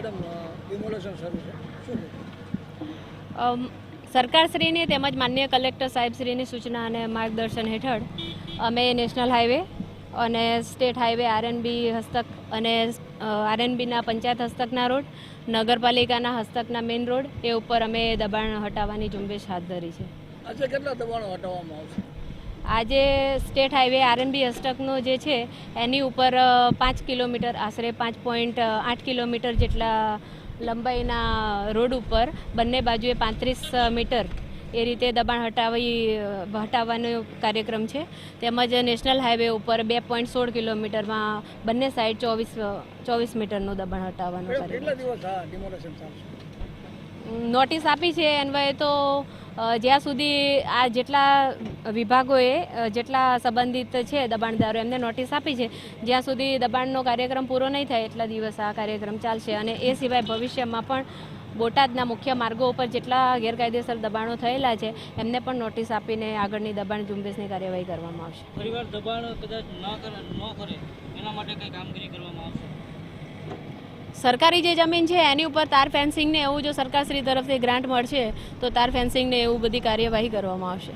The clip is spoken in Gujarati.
મેડમ ઇમોલેશન શરૂ છે. શું સરકારશ્રીની તેમજ માન્ય કલેક્ટર સાહેબશ્રીની સૂચના અને માર્ગદર્શન હેઠળ અમે નેશનલ હાઈવે અને state highway R N B હસ્તક અને આરએનબીના પંચાયત હસ્તકના રોડ નગરપાલિકાના હસ્તકના મેઇન રોડ એ ઉપર અમે દબાણ હટાવવાની ઝુંબેશ હાથ ધરી છે. આજે કેટલા દબાણો હટાવવામાં આવશે? આજે સ્ટેટ હાઈવે આરએનબી હસ્તકનો જે છે એની ઉપર પાંચ કિલોમીટર આશરે પાંચ પોઈન્ટ આઠ કિલોમીટર જેટલા લંબાઈના રોડ ઉપર બંને બાજુએ પાંત્રીસ મીટર એ રીતે દબાણ હટાવી હટાવવાનો કાર્યક્રમ છે. તેમજ નેશનલ હાઈવે ઉપર બે પોઈન્ટ સોળ કિલોમીટરમાં બંને સાઈડ ચોવીસ ચોવીસ મીટરનું દબાણ હટાવવાનું કાર્યક્રમ નોટિસ આપી છે એન્વાય તો જ્યાં સુધી આ જેટલા વિભાગોએ જેટલા સંબંધિત છે દબાણદારો એમને નોટિસ આપી છે, જ્યાં સુધી દબાણનો કાર્યક્રમ પૂરો નહીં થાય એટલા દિવસ આ કાર્યક્રમ ચાલશે. અને એ સિવાય ભવિષ્યમાં પણ બોટાદના મુખ્ય માર્ગો ઉપર જેટલા ગેરકાયદેસર દબાણો થયેલા છે, એમને પણ નોટિસ આપીને આગળની દબાણ ઝુંબેશની કાર્યવાહી કરવામાં આવશે. પરિવાર દબાણ કદાચ ન કરે, એના માટે કઈ કામગીરી કરવામાં સરકારી જે જમીન છે, એની ઉપર તાર ફેન્સિંગને એવું જો સરકારશ્રી તરફથી ગ્રાન્ટ મળશે, તો તાર ફેન્સિંગને એવું બધી કાર્યવાહી કરવામાં આવશે.